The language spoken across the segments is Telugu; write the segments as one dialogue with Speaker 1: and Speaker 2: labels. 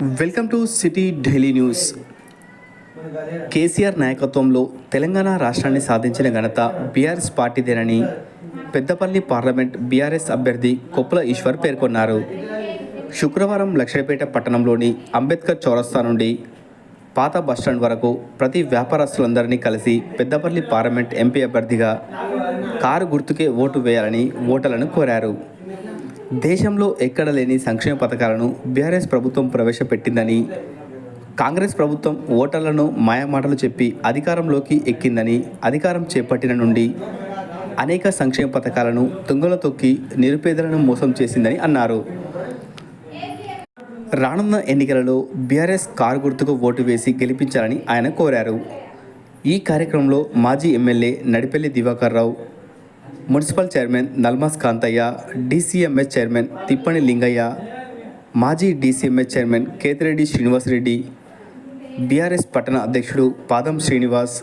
Speaker 1: Welcome to city Delhi news. KCR నాయకత్వంలో తెలంగాణ రాష్ట్రాన్ని సాధించిన ఘనత బీఆర్ఎస్ పార్టీదేనని పెద్దపల్లి పార్లమెంట్ బీఆర్ఎస్ అభ్యర్థి కొప్పుల ఈశ్వర్ పేర్కొన్నారు. శుక్రవారం లక్షడిపేట పట్టణంలోని అంబేద్కర్ చౌరస్తా నుండి పాత బస్టాండ్ వరకు ప్రతి వ్యాపారస్తులందరినీ కలిసి పెద్దపల్లి పార్లమెంట్ ఎంపీ అభ్యర్థిగా కారు గుర్తుకే ఓటు వేయాలని ఓటర్లను కోరారు. దేశంలో ఎక్కడ లేని సంక్షేమ పథకాలను బీఆర్ఎస్ ప్రభుత్వం ప్రవేశపెట్టిందని కాంగ్రెస్ ప్రభుత్వం ఓటర్లను మాయమాటలు చెప్పి అధికారంలోకి ఎక్కిందని అధికారం చేపట్టిన నుండి అనేక సంక్షేమ పథకాలను తుంగల తొక్కి నిరుపేదలను మోసం చేసిందని అన్నారు. రానున్న ఎన్నికలలో బీఆర్ఎస్ కారు గుర్తుకు ఓటు వేసి గెలిపించాలని ఆయన కోరారు. ఈ కార్యక్రమంలో మాజీ MLA Nadipelli Divakar Rao municipal chairman Nalmas Kantaiah DCMS chairman Thippani Lingaiah మాజీ DCMS chairman Kethireddy Srinivasareddy BRS పట్టణ అధ్యక్షుడు పాదం శ్రీనివాస్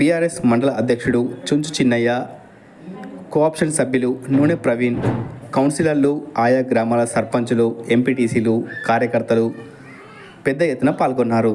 Speaker 1: బీఆర్ఎస్ మండల అధ్యక్షుడు చుంచు చిన్నయ్య కోఆప్షన్ సభ్యులు నూనె ప్రవీణ్ కౌన్సిలర్లు ఆయా గ్రామాల సర్పంచులు ఎంపీటీసీలు కార్యకర్తలు పెద్ద ఎత్తున పాల్గొన్నారు.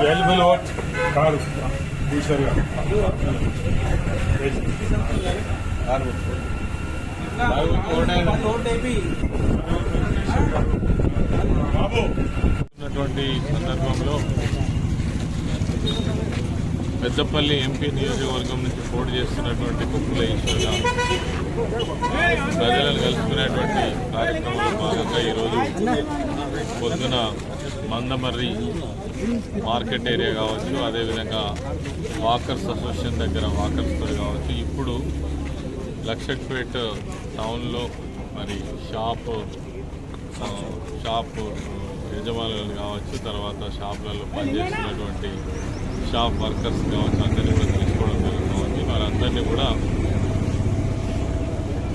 Speaker 2: valuable vote car. ఈశ్వర్ గారు ఉన్నటువంటి సందర్భంలో పెద్దపల్లి ఎంపీ నియోజకవర్గం నుంచి పోటీ చేస్తున్నటువంటి కుక్కుల ఈశ్వర్ ప్రజలను కలుసుకునేటువంటి కార్యక్రమంలో భాగంగా ఈరోజు పొద్దున మందమర్రి మార్కెట్ ఏరియా కావచ్చు అదేవిధంగా వాకర్స్ అసోసియేషన్ దగ్గర వాకర్స్ కావచ్చు. ఇప్పుడు లక్షట్పేట్ టౌన్లో మరి షాప్ షాప్ యజమానులు కావచ్చు తర్వాత షాపులలో పనిచేస్తున్నటువంటి షాప్ వర్కర్స్ కావచ్చు అందరినీ కూడా తెలుసుకోవడం జరుగుతుంది. వారందరినీ కూడా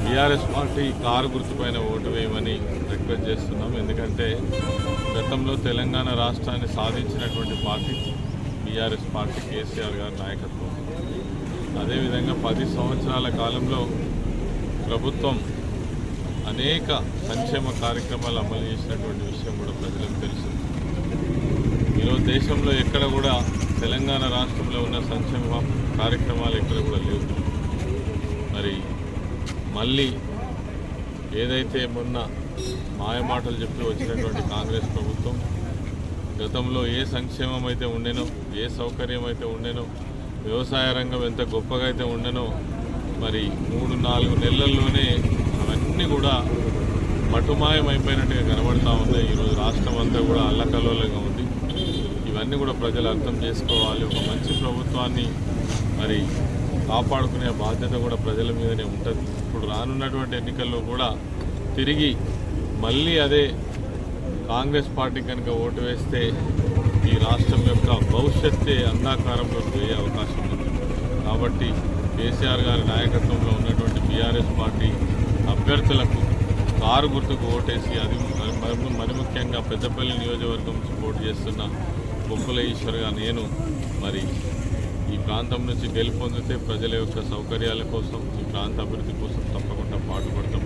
Speaker 2: బీఆర్ఎస్ పార్టీ కారు గుర్తుపైన ఓటు వేయమని రిక్వెస్ట్ చేస్తున్నాం. ఎందుకంటే గతంలో తెలంగాణ రాష్ట్రాన్ని సాధించినటువంటి పార్టీ బీఆర్ఎస్ పార్టీ కేసీఆర్ గారి నాయకత్వం. అదేవిధంగా పది సంవత్సరాల కాలంలో ప్రభుత్వం అనేక సంక్షేమ కార్యక్రమాలు అమలు చేసినటువంటి విషయం కూడా ప్రజలకు తెలుసు. ఈరోజు దేశంలో ఎక్కడ కూడా తెలంగాణ రాష్ట్రంలో ఉన్న సంక్షేమ కార్యక్రమాలు ఎక్కడ కూడా లేవు. మరి మళ్ళీ ఏదైతే మొన్న మాయమాటలు చెప్పి వచ్చినటువంటి కాంగ్రెస్ ప్రభుత్వం గతంలో ఏ సంక్షేమం అయితే ఉండేనో ఏ సౌకర్యం అయితే ఉండేనో వ్యవసాయ రంగం ఎంత గొప్పగా అయితే ఉండేనో మరి మూడు నాలుగు నెలల్లోనే అవన్నీ కూడా మటుమాయం అయిపోయినట్టుగా కనబడతా ఉన్నాయి. ఈరోజు రాష్ట్రం అంతా కూడా అల్లకల్లోలంగా ఉంది. ఇవన్నీ కూడా ప్రజలు అర్థం చేసుకోవాలి. ఒక మంచి ప్రభుత్వాన్ని మరి కాపాడుకునే బాధ్యత కూడా ప్రజల మీదనే ఉంటుంది. ఇప్పుడు రానున్నటువంటి ఎన్నికల్లో కూడా తిరిగి మళ్ళీ అదే కాంగ్రెస్ పార్టీ కనుక ఓటు వేస్తే ఈ రాష్ట్రం యొక్క భవిష్యత్తే అంధాకారంలో పోయే అవకాశం ఉంది. కాబట్టి కేసీఆర్ గారి నాయకత్వంలో ఉన్నటువంటి బీఆర్ఎస్ పార్టీ అభ్యర్థులకు కారు గుర్తుకు ఓటేసి అది మరి- మరి- మరి ముఖ్యంగా పెద్దపల్లి నియోజకవర్గం నుంచి పోటీ చేస్తున్న బొక్కుల ఈశ్వర్గా నేను మరి ఈ ప్రాంతం నుంచి గెలుపొందితే ప్రజల యొక్క సౌకర్యాల కోసం ఈ ప్రాంత అభివృద్ధి కోసం తప్పకుండా పాటుపడతాను